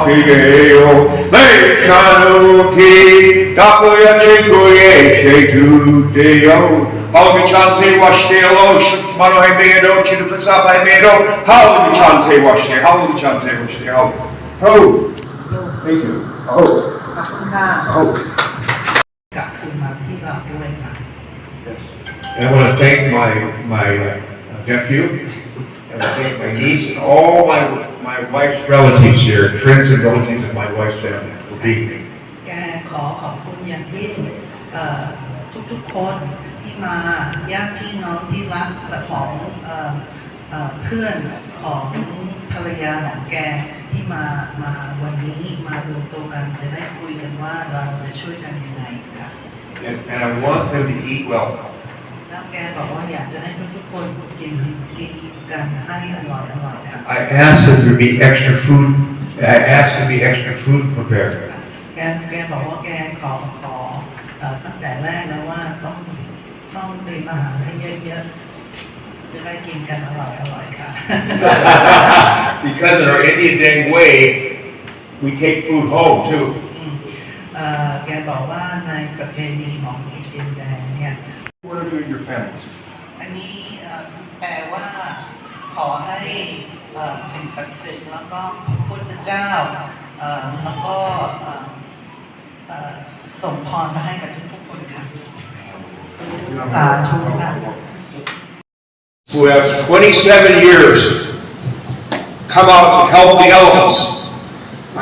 Papileo, Lechanuki, Takuya Chikuye, Shetu Deo, Halmichante Washtelo, Mano Hemedo, Chidupasa Hemedo, Halmichante Washte, Halmichante Washte, Ho. Thank you. Ho. ขอบคุณค่ะ Ho. กลับคืนมาที่เราด้วยค่ะ Yes. And I want to thank my, my uh, nephew, and I thank my niece, and all my, my wife's relatives here, friends and relatives of my wife's family for being here. แกขอขอบคุณอย่างยิ่งเอ่อทุกๆคนที่มาญาติพี่น้องที่รักและของเอ่อเอ่อเพื่อนของภรรยาของแกที่มามาวันนี้มารวมตัวกันจะได้คุยกันว่าเราจะช่วยกันยังไงค่ะ And, and I want them to eat well. แล้วแกบอกว่าอยากจะให้ทุกๆคนกินกิน กันให้อร่อยอร่อยค่ะ I asked that there be extra food, I asked there be extra food prepared. แกแกบอกว่าแกขอขอเอ่อตั้งแต่แรกแล้วว่าต้องต้องเตรียมอาหารให้เยอะๆ จะได้กินกันอร่อยอร่อยค่ะ Because in our Indian Day way, we take food home too. อืมเอ่อแกบอกว่าในประเพณีของอินเดียแดงเนี่ย What are you and your families? อันนี้เอ่อแปลว่าขอให้เอ่อสิ่งศักดิ์สิทธิ์แล้วก็พระพุทธเจ้าเอ่อแล้วก็เอ่อเอ่อส่งพรมาให้กับทุกๆคนค่ะสาธุค่ะ who have 27 years come out to help the elephants.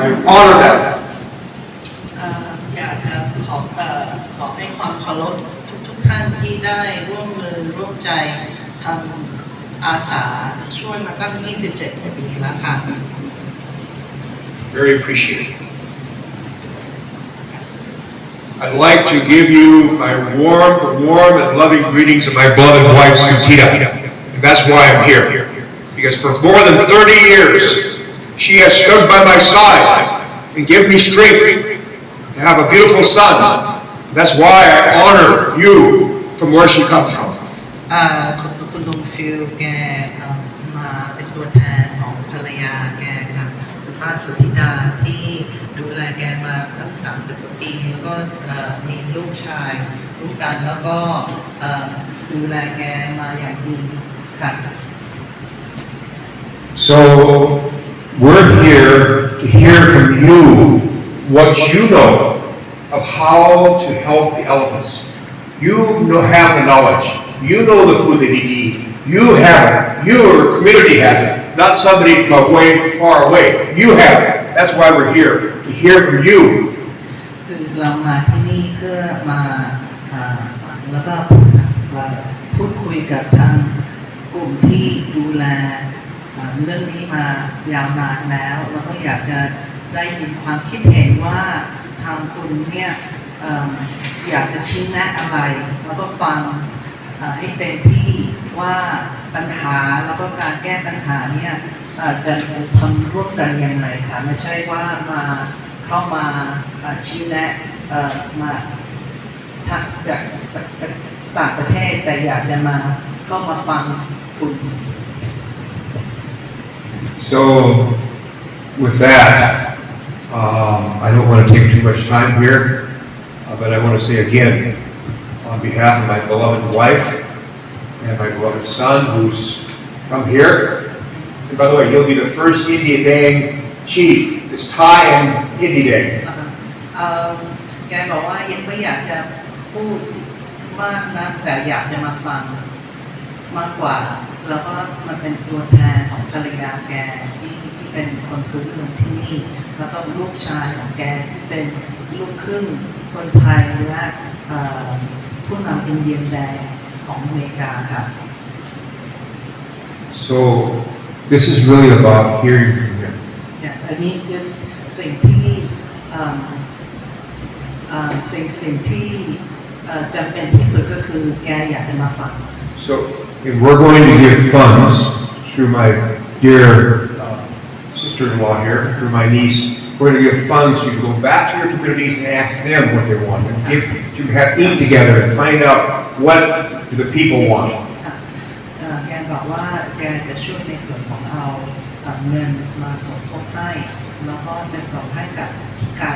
I honor them. เอ่ออยากจะขอเอ่อขอให้ความเคารพ ทุกๆท่านที่ได้ร่วมมือร่วมใจทำอาสาช่วยมาตั้ง 27 ปีแล้วค่ะ Very appreciated. I'd like to give you my warm, the warm and loving greetings of my beloved wife, Sutita. And that's why I'm here. Because for more than 30 years, she has stood by my side and given me strength to have a beautiful son. That's why I honor you from where she comes from. อ่าคุณคุณลุงฟิลแกเอ่อมาเป็นตัวแทนของภรรยาแกค่ะคุณป้าสุธิดาที่ดูแลแกมาตั้งสามสิบกว่าปี แล้วก็เอ่อมีลูกชายลูกกันแล้วก็เอ่อดูแลแกมาอย่างดีค่ะ So we're here to hear from you what you know of how to help the elephants. You know, have the knowledge. You know the food they need to eat. You have it. Your community has it. Not somebody from way far away. You have it. That's why we're here to hear from you. คือเรามาที่นี่เพื่อมาอ่าฟังแล้วก็มาพูดคุยกับทางกลุ่มที่ดูแลอ่าเรื่องนี้มายาวนานแล้ว แล้วก็อยากจะได้ยินความคิดเห็นว่า ทางคุณเนี่ยออยากจะชี้แนะอะไร แล้วก็ฟังให้เต็มที่ว่าปัญหาแล้วก็การแก้ปัญหาเนี่ยจะทำร่วมกันยังไงค่ะไม่ใช่ว่ามาเข้ามาชี้แนะมาทักจากต่างประเทศแต่อยากจะมาก็มาฟังคุณ So with that, um, I don't want to take too much time here, uh, but I want to say again, on behalf of my beloved wife and my beloved son who's from here, and by the way, he'll be the first India Day chief. It's Thai and India Day. เอ่อแกบอกว่ายังไม่อยากจะพูดมากนะแต่อยากจะมาฟังมากกว่า แล้วก็มันเป็นตัวแทนของภรรยาแกที่ที่ เป็นคนพื้นเมืองที่นี่ แล้วก็ลูกชายของแกที่เป็นลูกครึ่งคนไทยและเอ่อผู้นำอินเดียนแดงของอเมริกาค่ะ So this is really about hearing from him. Yes อันนี้ just สิ่งที่เอิ่มเอ่อสิ่งสิ่งที่เอ่อจำเป็นที่สุดก็คือแกอยากจะมาฟัง So and we're going to give funds through my dear uh, sister-in-law here, through my niece. We're going to give funds so you can go back to your communities and ask them what they want. And give, to have eat together and find out what do the people want. ค่ะเอ่อแกบอกว่าแกจะช่วยในส่วนของเอาเอ่อเงินมาสมทบให้ แล้วก็จะส่งให้กับพี่ไก่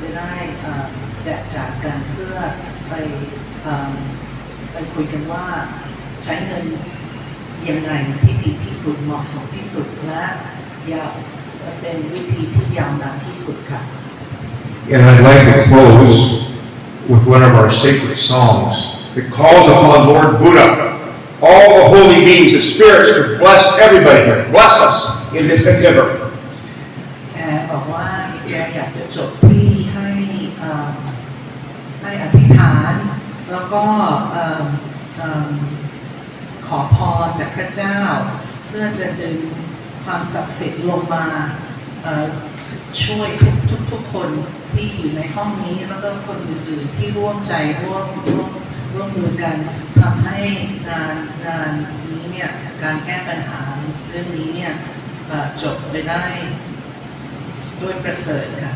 จะได้เอ่อแจกจ่ายกันเพื่อไปเอ่อไปคุยกันว่าใช้เงินยังไงที่ดีที่สุดเหมาะสมที่สุดและ ยาวเป็นวิธีที่ยาวนานที่สุดค่ะ And I'd like to close with one of our sacred songs that calls upon Lord Buddha, all the holy beings, the spirits, to bless everybody here. Bless us in this endeavor. แกบอกว่าแกอยากจะจบที่ให้เอ่อให้อธิษฐาน แล้วก็เอิ่มเอิ่มขอพรจากพระเจ้า เพื่อจะดึง ความศักดิ์สิทธิ์ลงมาช่วยทุกทุกทุกคนที่อยู่ในห้องนี้แล้วก็คนอื่นๆที่ร่วมใจร่วมร่วมร่วมมือกันทำให้งานงานนี้เนี่ยการแก้ปัญหาเรื่องนี้เนี่ยจบไปได้ด้วยประเสริฐค่ะ